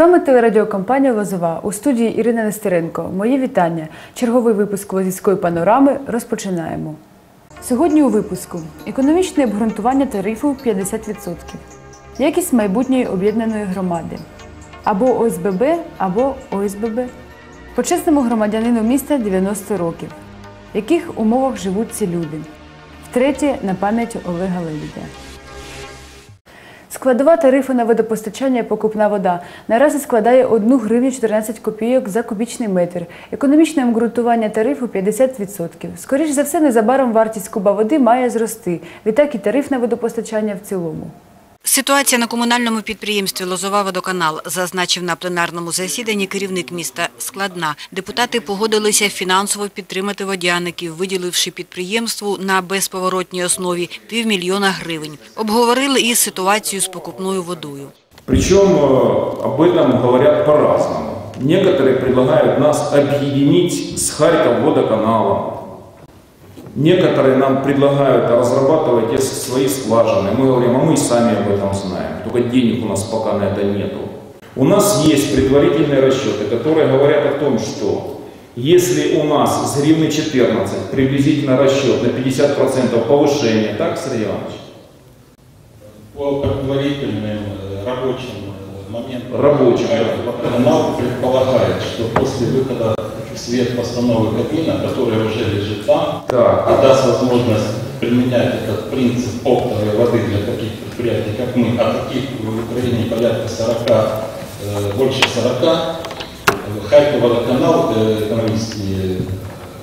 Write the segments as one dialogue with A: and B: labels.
A: вами телерадіокомпанія Лозова у студії Ірина Нестеренко. Мої вітання. Черговий випуск Лозівської панорами розпочинаємо. Сьогодні у випуску економічне обґрунтування тарифу 50%, якість майбутньої об'єднаної громади або ОСББ, або ОСББ. Почесному громадянину міста 90 років. В яких умовах живуть ці люди? Втретє на пам'ять Олега Лебідя. Складова тарифу на водопостачання покупна вода наразі складає 1 гривню 14 копійок за кубічний метр. Економічне обґрунтування тарифу 50%. Скоріше за все, незабаром вартість куба води має зрости. Відтак і тариф на водопостачання в цілому.
B: Ситуація на комунальному підприємстві Лозова водоканал зазначив на пленарному засіданні керівник міста складна. Депутати погодилися фінансово підтримати водяників, виділивши підприємству на безповоротній основі півмільйона гривень. Обговорили і ситуацію з покупною водою.
C: Причем э, об этом говорят по-разному. Некоторые предлагают нас объединить с Харьков водоканалом. Некоторые нам предлагают разрабатывать свои скважины. Мы говорим, а мы сами об этом знаем. Только денег у нас пока на это нету. У нас есть предварительные расчеты, которые говорят о том, что если у нас с гривны 14 приблизительно расчет на 50% повышения, так, Сергей Иванович?
D: По предварительным э, рабочим э, моментам
C: Рабочим,
D: водоканал предполагает, что после выхода свет постановы Кабмина, которая уже лежит там,
C: Так.
D: и даст возможность применять этот принцип оптовой воды для таких предприятий, как мы, а таких в Украине порядка 40, э, больше 40, э, Харьков водоканал, э, экономический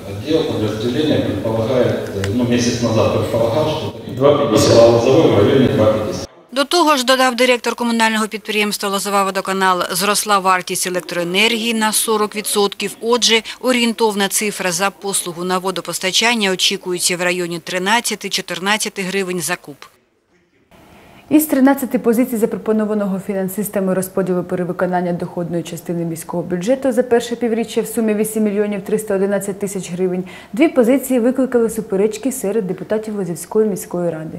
D: отдел подразделения предполагает, э, ну месяц назад предполагал, что
C: 2,50.
D: Лозовой в районе 2,50.
B: До того ж, додав директор комунального підприємства Лозова водоканал, зросла вартість електроенергії на 40%. Отже, орієнтовна цифра за послугу на водопостачання очікується в районі 13-14 гривень за куб.
A: Із 13 позицій запропонованого фінансистами розподілу перевиконання доходної частини міського бюджету за перше півріччя в сумі 8 мільйонів 311 тисяч гривень, дві позиції викликали суперечки серед депутатів Лозівської міської ради.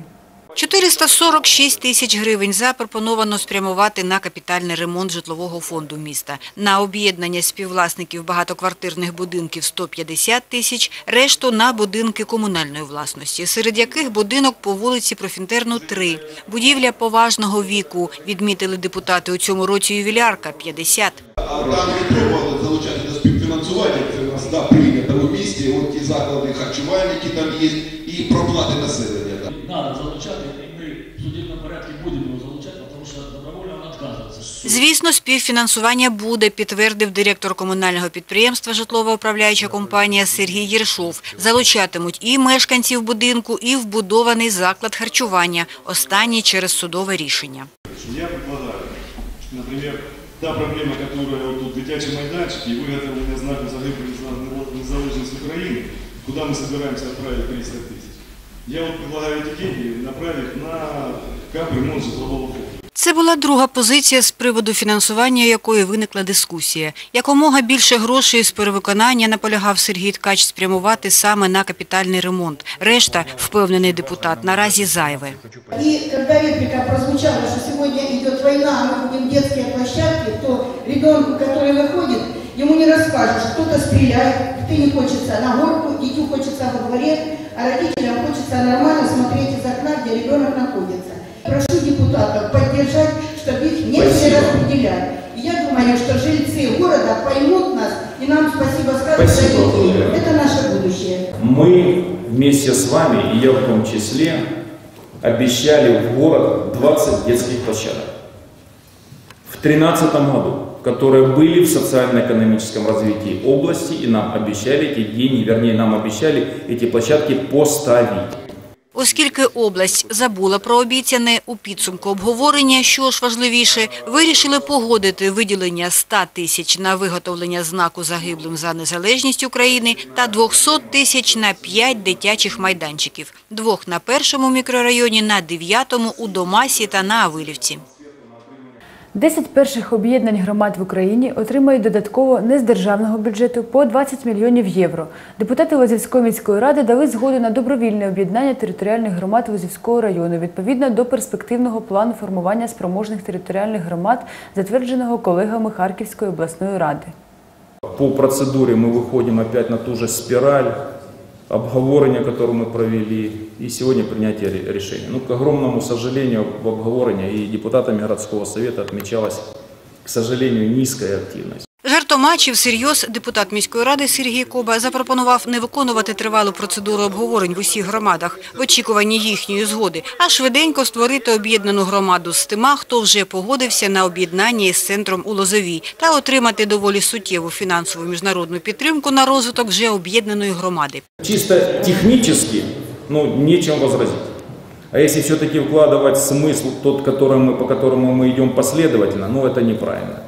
B: 446 тисяч гривень запропоновано спрямувати на капітальний ремонт житлового фонду міста. На об'єднання співвласників багатоквартирних будинків 150 тисяч, решту на будинки комунальної власності, серед яких будинок по вулиці Профінтерну 3. Будівля поважного віку, відмітили депутати у цьому році ювілярка 50.
E: А там не залучати до співфінансування, це у нас да, прийнято в місті, от ті заклади харчування, які там є, і проплати населення.
F: надо залучать,
B: Звісно, співфінансування буде, підтвердив директор комунального підприємства «Житлово-управляюча компанія» Сергій Єршов. Залучатимуть і мешканців будинку, і вбудований заклад харчування, останній через судове рішення.
G: Я предлагаю, что, например, та проблема, которая вот тут дитячий майданчик и выготовление знака загибели за незалежность Украины, куда мы собираемся отправить 300 тысяч. Я вот предлагаю эти деньги направить на капремонт житлового фонда.
B: Це була друга позиція, з приводу фінансування якої виникла дискусія. Якомога більше грошей з перевиконання, наполягав Сергій Ткач, спрямувати саме на капітальний ремонт. Решта, впевнений депутат, наразі зайве.
H: И когда реплика прозвучала, что сегодня идет война, а мы будем детские площадки, то ребенку, который выходит, ему не расскажешь, кто-то стреляет, ты не хочется на горку, дитю хочется во дворе, а родителям хочется нормально смотреть из окна, где ребенок находится. Депутатов поддержать, чтобы их не перераспределять. И я думаю, что жильцы города поймут нас, и нам спасибо скажут за детей. Это наше будущее.
C: Мы вместе с вами, и я в том числе, обещали в город 20 детских площадок. В 2013 году, которые были в социально-экономическом развитии области, и нам обещали эти деньги, вернее, нам обещали эти площадки поставить.
B: Оскільки область забула про обіцяне у підсумку обговорення, що ж важливіше, вирішили погодити виділення 100 тисяч на виготовлення знаку загиблим за незалежність України та 200 тисяч на 5 дитячих майданчиків. Двох на першому мікрорайоні, на дев'ятому у Домасі та на Авилівці.
A: 10 перших об'єднань громад в Україні отримають додатково не з державного бюджету по 20 мільйонів євро. Депутати Лозівської міської ради дали згоду на добровільне об'єднання територіальних громад Лозівського району відповідно до перспективного плану формування спроможних територіальних громад, затвердженого колегами Харківської обласної ради.
C: По процедуре мы выходим опять на ту же спираль обговорения, которую мы провели, и сегодня принятие ре- решения. Ну, к огромному сожалению, в обговорении и депутатами городского совета отмечалась, к сожалению, низкая активность.
B: Жартомачів всерйоз депутат міської ради Сергій Коба запропонував не виконувати тривалу процедуру обговорень в усіх громадах в очікуванні їхньої згоди, а швиденько створити об'єднану громаду з тима, хто вже погодився на об'єднання із центром у Лозовій та отримати доволі суттєву фінансову міжнародну підтримку на розвиток вже об'єднаної громади.
C: Чисто технически, ну, нечем возразить. А если все-таки вкладывать смысл тот, который мы, по которому мы идем последовательно, ну это неправильно.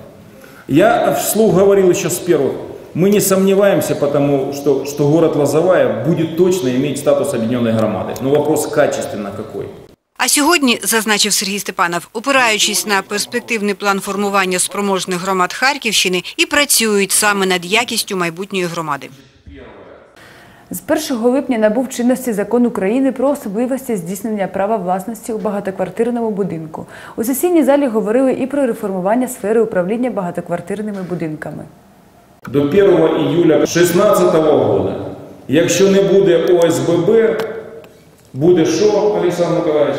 C: Я вслух говорил еще с первых. Мы не сомневаемся, потому что, что город Лозовая будет точно иметь статус объединенной громады. Но вопрос качественно какой.
B: А сьогодні, зазначив Сергій Степанов, опираючись на перспективний план формування спроможних громад Харківщини, і працюють саме над якістю майбутньої громади.
A: З 1 липня набув чинності закон України про особливості здійснення права власності у багатоквартирному будинку. У сесійній залі говорили і про реформування сфери управління багатоквартирними будинками.
C: До 1 июля 2016 года, якщо не буде ОСББ, буде що, Олександр Миколаївич?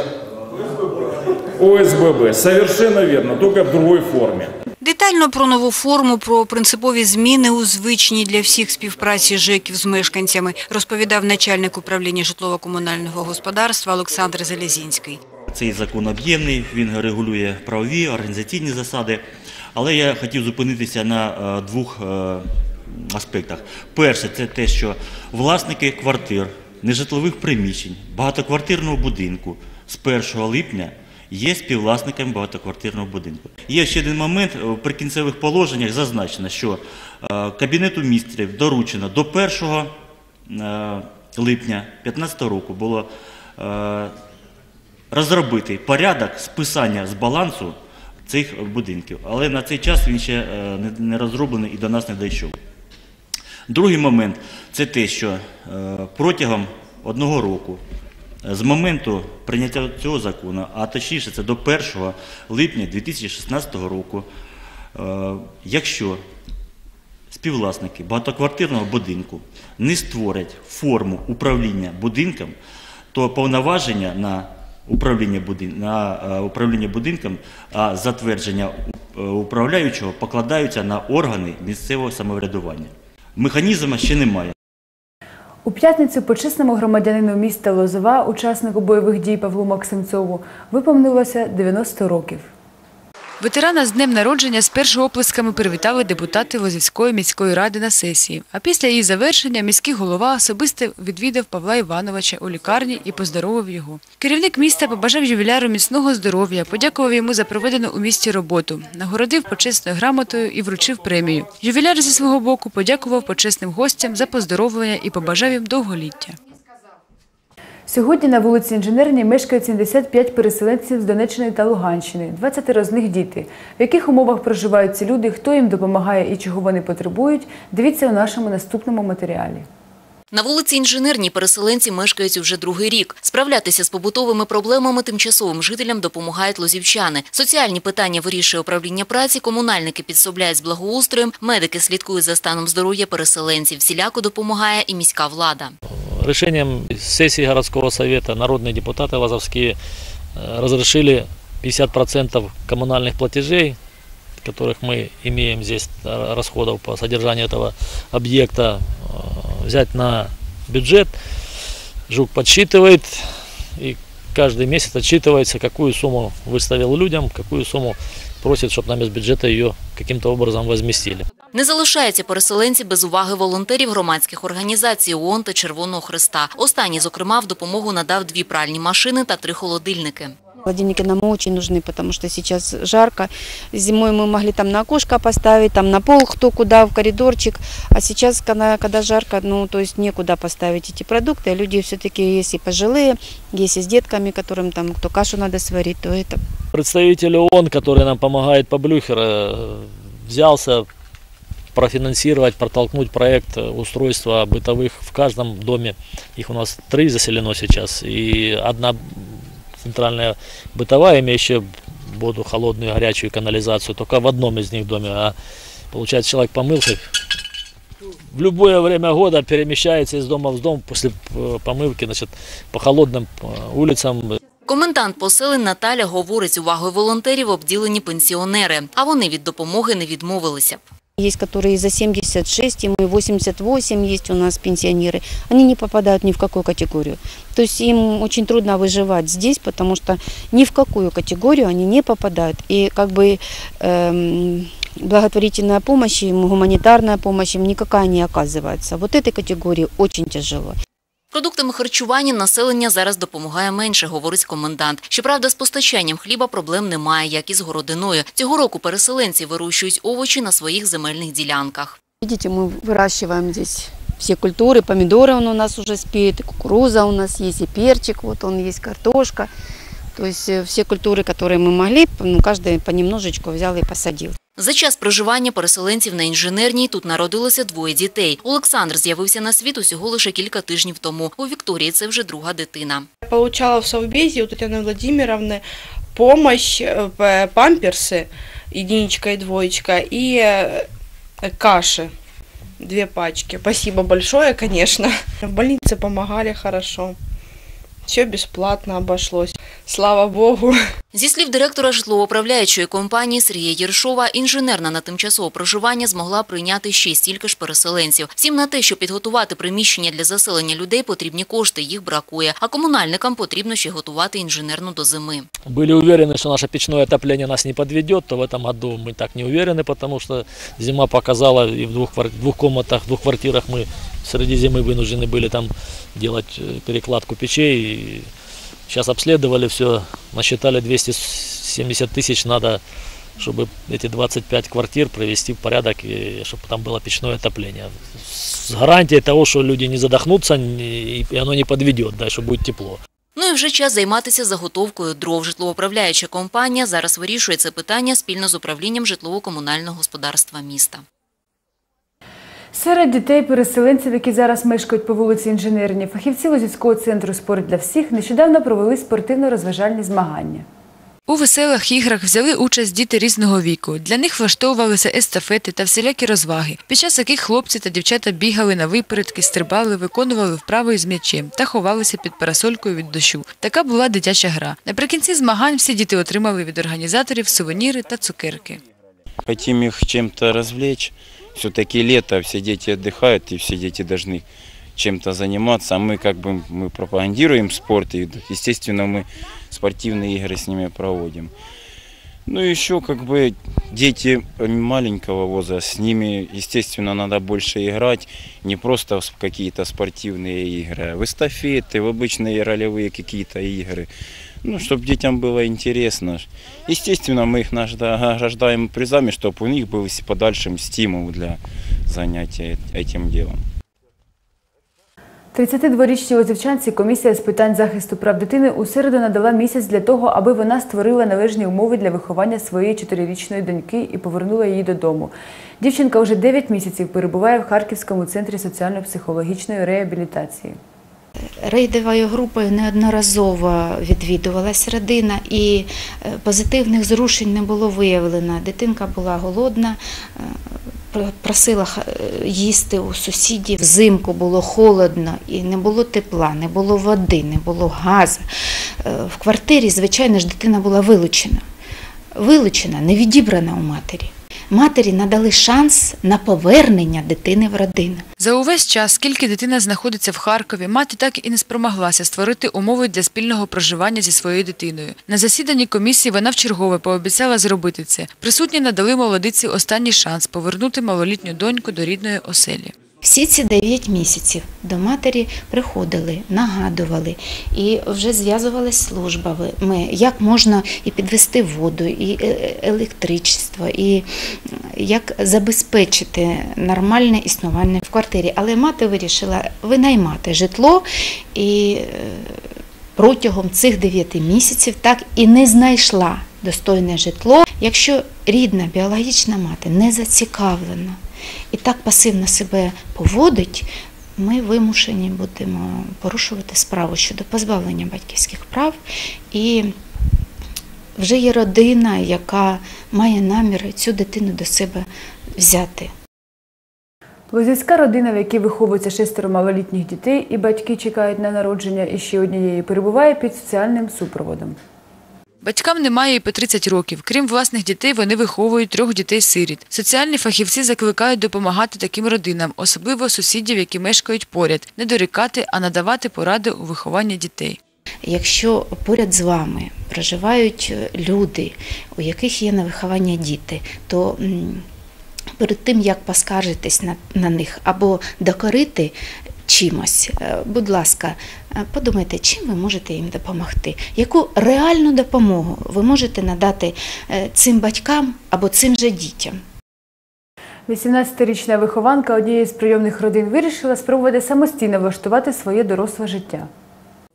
C: ОСББ. Совершенно верно, только в другой форме.
B: Детально про нову форму, про принципові зміни у звичній для всіх співпраці ЖЕКів з мешканцями розповідав начальник управління житлово-комунального господарства Олександр Залізінський.
I: Цей закон об'ємний, він регулює правові, організаційні засади. Але я хотів зупинитися на е, двох е, аспектах. Перше, це те, що власники квартир, нежитлових приміщень, багатоквартирного будинку з 1 липня є співвласниками багатоквартирного будинку. Є ще один момент, в прикінцевих положеннях зазначено, що е, Кабінету міністрів доручено до 1 е, липня 2015 року було е, розробити порядок списання з балансу цих будинків. Але на цей час він ще е, не- розроблений і до нас не дійшов. Другий момент це те, що е, протягом одного року е, з моменту прийняття цього закону, а точніше це до 1 липня 2016 року, е, якщо співвласники багатоквартирного будинку не створять форму управління будинком, то повноваження на управління, будин... на е, управління будинком, а затвердження е, управляючого покладаються на органи місцевого самоврядування. Механізму ще немає.
A: У п'ятницю почесному громадянину міста Лозова, учаснику бойових дій Павлу Максимцову, виповнилося 90 років. Ветерана з днем народження з першого оплесками привітали депутати Лозівської міської ради на сесії. А після її завершення міський голова особисто відвідав Павла Івановича у лікарні і поздоровив його. Керівник міста побажав ювіляру міцного здоров'я, подякував йому за проведену у місті роботу, нагородив почесною грамотою і вручив премію. Ювіляр зі свого боку подякував почесним гостям за поздоровлення і побажав їм довголіття. Сьогодні на вулиці Інженерній мешкають 75 переселенців з Донеччини та Луганщини, 20 з них діти. В яких умовах проживають ці люди, хто їм допомагає і чого вони потребують, дивіться у нашому наступному матеріалі.
J: На вулиці Інженерній переселенці мешкають вже другий рік. Справлятися з побутовими проблемами тимчасовим жителям допомагають лозівчани. Соціальні питання вирішує управління праці, комунальники підсобляють з благоустроєм, медики слідкують за станом здоров'я переселенців. Всіляко допомагає і міська влада.
F: Решением сессии городского совета народные депутаты лазовские э, разрешили 50% коммунальных платежей, которых мы имеем здесь, э, расходов по содержанию этого объекта, э, взять на бюджет. Жук подсчитывает и каждый месяц отчитывается, какую сумму выставил людям, какую сумму просит, чтобы нам из бюджета ее каким-то образом возместили.
J: Не залишаються переселенці без уваги волонтерів громадських організацій ООН та Червоного Христа. Останній, зокрема, в допомогу надав дві пральні машини та три холодильники.
K: Холодильники нам очень нужны, потому что сейчас жарко. Зимой мы могли там на окошко поставить, там на пол кто куда, в коридорчик. А сейчас, когда, когда жарко, ну, то есть некуда поставить эти продукты. А люди все-таки есть и пожилые, есть и с детками, которым там, кто кашу надо сварить, то это
F: Представитель ООН, который нам помогает по Блюхер, э, взялся профинансировать, протолкнуть проект устройства бытовых в каждом доме. Их у нас три заселено сейчас. И одна центральная бытовая, имеющая воду холодную, горячую канализацию, только в одном из них доме. А получается, человек помылся, в любое время года перемещается из дома в дом после э, помывки значит, по холодным э, улицам.
J: Комендант поселень Наталя говорить, увагою волонтерів обділені пенсіонери, а вони від допомоги не відмовилися б.
K: Есть, которые за 76, и мы 88 есть у нас пенсионеры. Они не попадают ни в какую категорию. То есть им очень трудно выживать здесь, потому что ни в какую категорию они не попадают. И как бы эм, благотворительная помощь им, гуманитарная помощь им никакая не оказывается. Вот этой категории очень тяжело.
J: Продуктами харчування населення зараз допомагає менше, говорить комендант. Щоправда, з постачанням хліба проблем немає, як і з городиною. Цього року переселенці вирощують овочі на своїх земельних ділянках.
K: Видите, мы выращиваем здесь все культуры. Помидоры он у нас уже спеет, и кукуруза у нас есть, и перчик, вот он есть, картошка. То есть э, все культуры, которые мы могли, ну, каждый понемножечку взял и посадил.
J: За час проживання переселенців на інженерній тут народилося двоє дітей. Олександр з'явився на світ усього лише кілька тижнів тому. У Вікторії це вже друга дитина.
L: Получала в Совбезе у Татьяны Владимировны помощь, э, п- памперсы, единичка и двоечка, и э, каши, две пачки. Спасибо большое, конечно. В больнице помогали хорошо. Все бесплатно обошлось. Слава Богу.
J: Зі слів директора житлово-управляючої компанії Сергія Єршова, інженерна на тимчасове проживання змогла прийняти ще стільки ж переселенців. Всім на те, щоб підготувати приміщення для заселення людей, потрібні кошти, їх бракує. А комунальникам потрібно ще готувати інженерну до зими.
F: Были уверены, что наше печное отопление нас не подведет, то в этом году мы так не уверены, потому что зима показала, и в двух, квар- двух комнатах, в двух квартирах мы среди зимы вынуждены были там делать э, перекладку печей. И сейчас обследовали все, насчитали 270 тысяч, надо, чтобы эти 25 квартир привести в порядок, и чтобы там было печное отопление. С гарантией того, что люди не задохнутся, не- и оно не подведет, да, что будет тепло.
J: Ну і вже час займатися заготовкою дров. Житлоуправляюча компанія зараз вирішує це питання спільно з управлінням житлово-комунального господарства міста.
A: Серед дітей-переселенців, які зараз мешкають по вулиці Інженерні, фахівці Лозівського центру «Спорт для всіх» нещодавно провели спортивно-розважальні змагання.
M: У веселих іграх взяли участь діти різного віку. Для них влаштовувалися естафети та всілякі розваги, під час яких хлопці та дівчата бігали на випередки, стрибали, виконували вправи із м'ячем та ховалися під парасолькою від дощу. Така була дитяча гра. Наприкінці змагань всі діти отримали від організаторів сувеніри та цукерки.
N: Хотим их чем-то развлечь. Все-таки лето, все дети отдыхают, и все дети должны чем-то заниматься. А мы как бы мы пропагандируем спорт, и, естественно, мы спортивные игры с ними проводим. Ну еще как бы дети маленького возраста, с ними, естественно, надо больше играть, не просто в какие-то спортивные игры, а в эстафеты, в обычные ролевые какие-то игры. Ну, чтобы детям было интересно. Естественно, мы их награждаем призами, чтобы у них был с подальшим стимул для занятия этим делом.
A: 32-річній лозівчанці комісія з питань захисту прав дитини у середу надала місяць для того, аби вона створила належні умови для виховання своєї чотирирічної доньки і повернула її додому. Дівчинка вже 9 місяців перебуває в Харківському центрі соціально-психологічної реабілітації.
O: Рейдовою групою неодноразово відвідувалась родина і е, позитивних зрушень не було виявлено. Дитинка була голодна, е, просила е, їсти у сусідів. Взимку було холодно і не було тепла, не було води, не було газу. В квартирі, звичайно ж, дитина була вилучена. Вилучена, не відібрана у матері. Матері надали шанс на повернення дитини в родину.
M: За увесь час, скільки дитина знаходиться в Харкові, мати так і не спромоглася створити умови для спільного проживання зі своєю дитиною. На засіданні комісії вона вчергове пообіцяла зробити це. Присутні надали молодиці останній шанс повернути малолітню доньку до рідної оселі.
O: Всі ці 9 місяців до матері приходили, нагадували і вже зв'язувалися службами, Ми, як можна і підвести воду, і е- електричество, і як забезпечити нормальне існування в квартирі. Але мати вирішила винаймати житло і е, протягом цих 9 місяців так і не знайшла достойне житло. Якщо рідна біологічна мати не зацікавлена і так пасивно себе поводить, ми вимушені будемо порушувати справу щодо позбавлення батьківських прав. І вже є родина, яка має намір цю дитину до себе взяти.
A: Лозівська родина, в якій виховується шестеро малолітніх дітей, і батьки чекають на народження іще однієї, перебуває під соціальним супроводом.
M: Батькам немає і по 30 років. Крім власних дітей, вони виховують трьох дітей-сиріт. Соціальні фахівці закликають допомагати таким родинам, особливо сусідів, які мешкають поряд, не дорікати, а надавати поради у вихованні дітей.
O: Якщо поряд з вами проживають е, люди, у яких є на виховання діти, то перед тим як поскаржитись на, на них або докорити чимось, е, будь ласка, е, подумайте, чим ви можете їм допомогти, яку реальну допомогу ви можете надати е, цим батькам або цим же дітям.
A: 18-річна вихованка однієї з прийомних родин вирішила спробувати самостійно влаштувати своє доросле життя.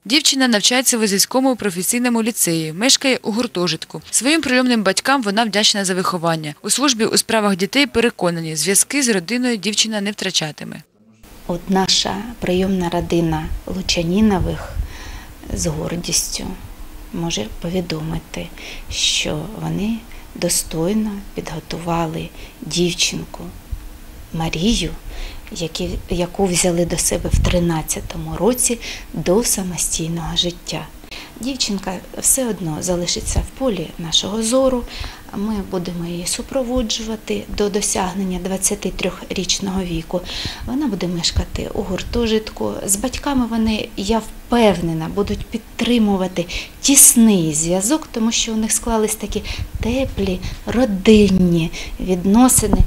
M: Дівчина навчається в Лозівському професійному ліцеї, мешкає у гуртожитку. Своїм прийомним батькам вона вдячна за виховання. У службі у справах дітей переконані, зв'язки з родиною дівчина не втрачатиме.
O: От наша прийомна родина Лучанінових з гордістю може повідомити, що вони достойно підготували дівчинку Марію, яку взяли до себе в 13-му році до самостійного життя. Дівчинка все одно залишиться в полі нашого зору. Ми будемо її супроводжувати до досягнення 23-річного віку. Вона буде мешкати у гуртожитку. З батьками вони, я впевнена, будуть підтримувати тісний зв'язок, тому що у них склались такі теплі, родинні відносини.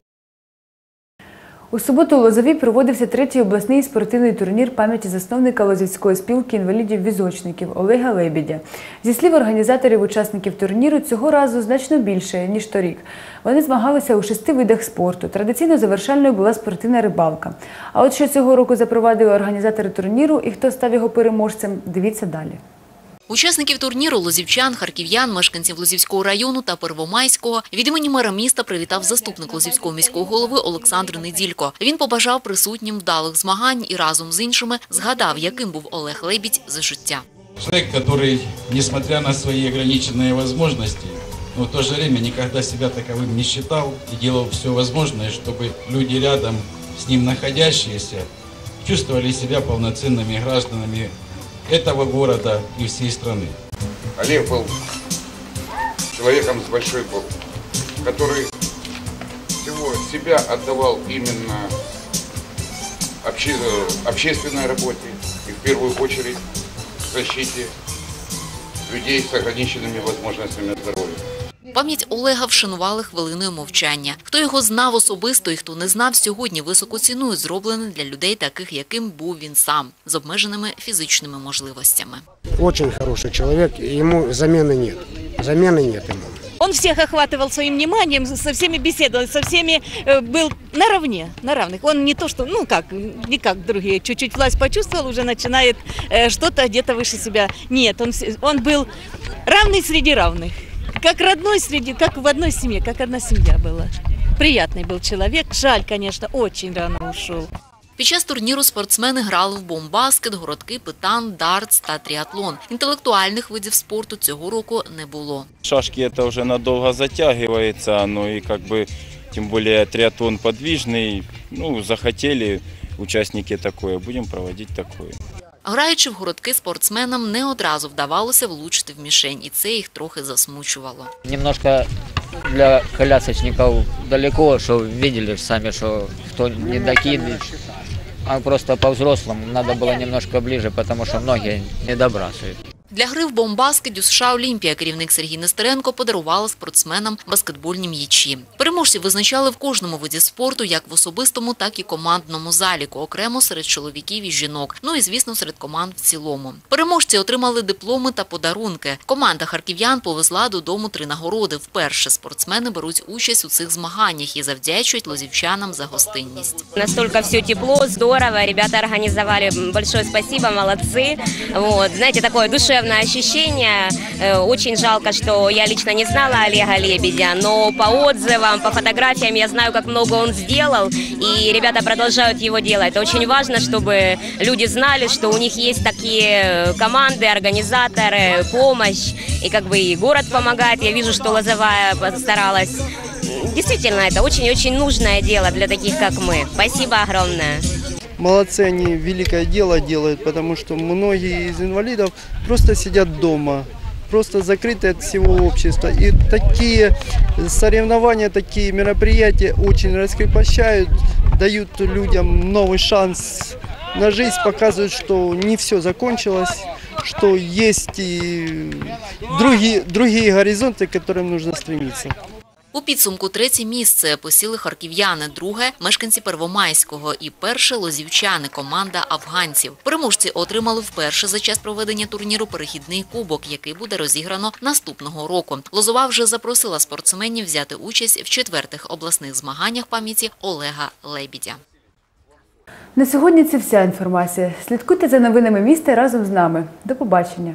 A: У суботу у Лозові проводився третій обласний спортивний турнір пам'яті засновника Лозівської спілки інвалідів-візочників Олега Лебідя. Зі слів організаторів учасників турніру, цього разу значно більше, ніж торік. Вони змагалися у шести видах спорту. Традиційно завершальною була спортивна рибалка. А от що цього року запровадили організатори турніру і хто став його переможцем, дивіться далі.
J: Учасників турніру лозівчан, харків'ян, мешканців Лозівського району та Первомайського від імені мера міста привітав заступник Лозівського міського голови Олександр Неділько. Він побажав присутнім вдалих змагань і разом з іншими згадав, яким був Олег Лебідь за життя.
P: Человек, который, несмотря на свои ограниченные возможности, но в то же время никогда себя таковым не считал и делал все возможное, чтобы люди рядом с ним находящиеся чувствовали себя полноценными гражданами этого города и всей страны.
Q: Олег был человеком с большой буквы, который всего себя отдавал именно обще- общественной работе и в первую очередь защите людей с ограниченными возможностями здоровья.
J: Пам'ять Олега вшанували хвилиною мовчання. Хто його знав особисто і хто не знав, сьогодні високо цінують зроблене для людей, таких яким був він сам, з обмеженими фізичними можливостями.
R: Очень хороший человек, ему замены нет. Замены нет ему.
S: Он всех охватывал своим вниманием, со всеми беседовал, со всеми э, был наравне, на равных. Он не то, что, ну как, не как другие, чуть-чуть власть почувствовал, уже начинает э, что-то где-то выше себя. Нет, он, вс- он был равный среди равных. Как родной среди, как в одной семье, как одна семья была. Приятный был человек. Жаль, конечно, очень рано ушел.
J: Під час турніру спортсмени грали в бомбаскет, городки, питан, дартс та тріатлон. Інтелектуальних видів спорту цього року не було.
N: Шашки это уже надолго затягивается, ну и как бы, тем более триатлон подвижный, ну, захотели участники такое, будем проводить такое.
J: Граючи в городки, спортсменам не одразу вдавалося влучити в мішень, і це їх трохи засмучувало.
T: Немножко для колясочников далеко, что видели ж сами, что кто не докидывает. А просто по-взрослому надо было немножко ближе, потому что многие не добрасывают.
J: Для гри в бомбаскеті США Олімпія керівник Сергій Нестеренко подарувала спортсменам баскетбольні м'ячі. Переможців визначали в кожному виді спорту, як в особистому, так і командному заліку, окремо серед чоловіків і жінок. Ну і звісно, серед команд в цілому. Переможці отримали дипломи та подарунки. Команда харків'ян повезла додому три нагороди. Вперше спортсмени беруть участь у цих змаганнях і завдячують лозівчанам за гостинність.
U: Настолько все тепло, здорово. Ребята организовали. Большое спасибо, молодцы. Вот, знаете, такое душевное душевное ощущение. Э, Очень жалко, что я лично не знала Олега Лебедя, но по отзывам, по фотографиям я знаю, как много он сделал, и ребята продолжают его делать. Это очень важно, чтобы люди знали, что у них есть такие команды, организаторы, помощь, и как бы и город помогает. Я вижу, что Лозовая постаралась. Действительно, это очень-очень нужное дело для таких, как мы. Спасибо огромное.
V: Молодцы, они великое дело делают, потому что многие из инвалидов просто сидят дома, просто закрыты от всего общества. И такие соревнования, такие мероприятия очень раскрепощают, дают людям новый шанс на жизнь, показывают, что не все закончилось, что есть и другие, другие горизонты, к которым нужно стремиться.
J: У підсумку третє місце посіли харків'яни, друге – мешканці Первомайського і перше – лозівчани, команда афганців. Переможці отримали вперше за час проведення турніру перехідний кубок, який буде розіграно наступного року. Лозова вже запросила спортсменів взяти участь в четвертих обласних змаганнях пам'яті Олега Лебідя.
A: На сьогодні це вся інформація. Слідкуйте за новинами міста разом з нами. До побачення.